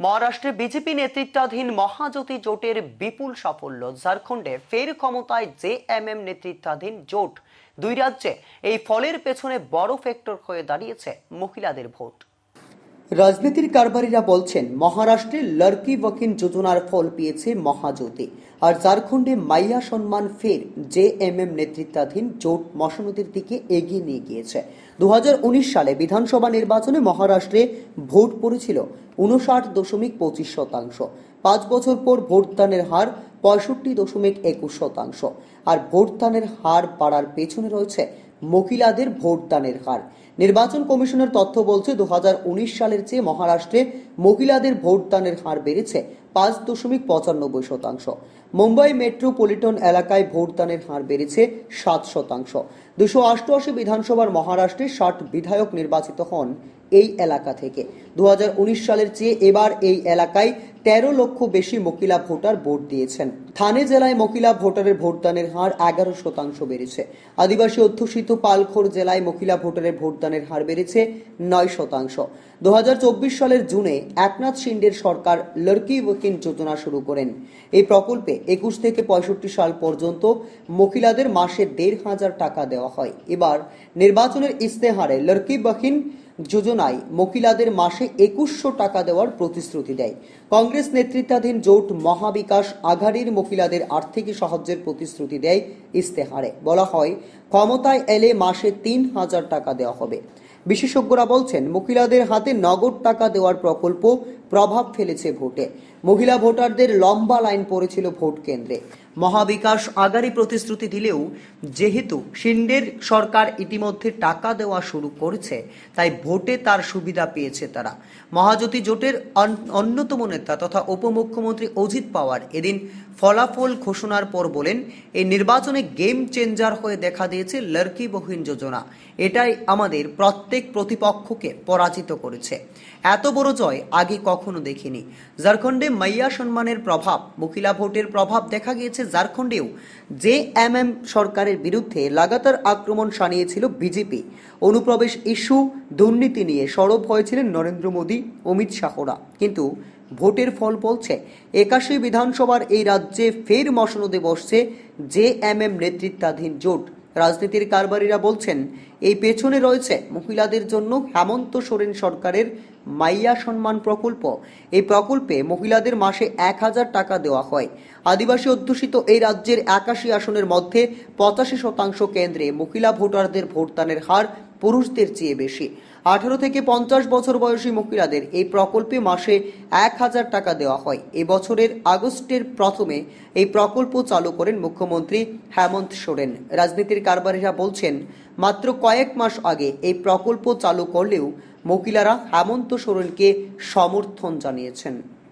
মহারাষ্ট্রে বিজেপি নেতৃত্বাধীন মহাজ্যোতি জোটের বিপুল সাফল্য। ঝাড়খণ্ডে ফের ক্ষমতায় জে এম এম নেতৃত্বাধীন জোট। দুই রাজ্যে এই ফলের পেছনে বড় ফ্যাক্টর হয়ে দাঁড়িয়েছে মহিলাদের ভোট। রাজনীতির কারবারিরা বলছেন, মহারাষ্ট্রে লড়কি ওয়াকিন যোজনার ফল পেয়েছে মহাজ্যোতি। আর ঝাড়খণ্ডে মাইয়া সম্মান ফের জে এম এম নেতৃত্বাধীন জোট মশনতির দিকে এগিয়ে নিয়ে গিয়েছে। দু হাজার উনিশ সালে বিধানসভা নির্বাচনে মহারাষ্ট্রে ভোট পড়েছিল উনষাট দশমিক পঁচিশ শতাংশ। পাঁচ বছর পর ভোটদানের হার পঁয়ষট্টি দশমিক একুশ শতাংশ। আর ভোটদানের হার বাড়ার পেছনে রয়েছে মহিলাদের ভোটদানের হার। নির্বাচন কমিশনের তথ্য বলছে দু হাজার উনিশ সালের চেয়ে মহারাষ্ট্রে মহিলাদের ভোটদানের হার বেড়েছে পাঁচ দশমিক পঁচানব্বই শতাংশ। মুম্বাই মেট্রোপলিটন এলাকায় ভোটদানের হার বেড়েছে সাত শতাংশ। দুশো অষ্টআশি বিধানসভার মহারাষ্ট্রে ষাট বিধায়ক নির্বাচিত হন এই এলাকা থেকে। দু হাজার উনিশ সালের চেয়ে এবার এই এলাকায় তেরো লক্ষ বেশি মকিলা ভোটার ভোট দিয়েছেন। থানে জেলায় মহিলা ভোটারের ভোটদানের হার এগারো শতাংশ বেড়েছে। আদিবাসী অধ্যুষিত পালখোর জেলায় মকিলা ভোটারের ভোটদানের হার বেড়েছে নয় শতাংশ। দু হাজার চব্বিশ সালের জুনে একনাথ শিন্ডের সরকার লড়কি ওয়াকিন যোজনা শুরু করেন। এই প্রকল্পে একুশ থেকে পঁয়ষট্টি সাল পর্যন্ত মহিলাদের মাসে দেড় হাজার টাকা দেওয়া হয়। এবার নির্বাচনের ইস্তেহারে লড়কি ওয়াকিন যোজনায় মহিলাদের মাসে একুশশো টাকা দেওয়ার প্রতিশ্রুতি দেয়। কংগ্রেস নেতৃত্বাধীন জোট মহাবিকাশ আঘাড়ির মহিলাদের আর্থিক সাহায্যের প্রতিশ্রুতি দেয় ইস্তেহারে বলা হয়, ক্ষমতায় এলে মাসে তিন হাজার টাকা দেওয়া হবে। বিশেষজ্ঞরা বলছেন, মহিলাদের হাতে নগদ টাকা দেওয়ার প্রকল্প প্রভাব ফেলেছে ভোটে। মহিলা ভোটারদের লম্বা লাইন পড়েছিল ভোট কেন্দ্রে। মহাবিকাশ আগারী প্রতিশ্রুতি দিলেও যেহেতু শিন্ডের সরকার ইতিমধ্যে টাকা দেওয়া শুরু করেছে, তাই ভোটে তার সুবিধা পেয়েছে তারা। মহাজ্যোতি জোটের অন্যতম নেতা তথা উপমুখ্যমন্ত্রী অজিত পাওয়ার এদিন ফলাফল ঘোষণার পর বলেন এই নির্বাচনে গেম চেঞ্জার হয়ে দেখা দিয়েছে লড়কি বহিন যোজনা। এটাই আমাদের প্রত্যেক প্রতিপক্ষকে পরাজিত করেছে। এত বড় জয় আগে কখনো দেখিনি। ঝাড়খণ্ডে মাইয়া সম্মানের প্রভাব, মহিলা ভোটের প্রভাব দেখা গিয়েছে ঝাড়খণ্ডেও জে এম এম সরকারের বিরুদ্ধে লাগাতার আক্রমণ সানিয়েছিল বিজেপি। অনুপ্রবেশ ইস্যু, দুর্নীতি নিয়ে সরব হয়েছিলেন নরেন্দ্র মোদী, অমিত শাহরা। কিন্তু ভোটের ফল বলছে, একাশি বিধানসভার এই রাজ্যে ফের মসনদে বসছে জে এম এম নেতৃত্বাধীন জোট। রাজনীতির কারবারিরা বলছেন, এই পেছনে রয়েছে মহিলাদের জন্য হেমন্ত সোরেন সরকারের মাইয়া সম্মান প্রকল্প। এই প্রকল্পে মহিলাদের মাসে এক হাজার টাকা দেওয়া হয়। আদিবাসী অধ্যুষিত এই রাজ্যের একাশি আসনের মধ্যে পঁচাশি শতাংশ কেন্দ্রে মহিলা ভোটারদের ভোটদানের হার পুরুষদের চেয়ে বেশি। আঠারো থেকে পঞ্চাশ বছর বয়সী মহিলাদের এই প্রকল্পে মাসে এক হাজার টাকা দেওয়া হয়। এবছরের আগস্টের প্রথমে এই প্রকল্প চালু করেন মুখ্যমন্ত্রী হেমন্ত সোরেন। রাজনীতির কারবারীরা বলছেন, মাত্র কয়েক মাস আগে এই প্রকল্প চালু করলেও মহিলারা হেমন্ত সোরেনকে সমর্থন জানিয়েছেন।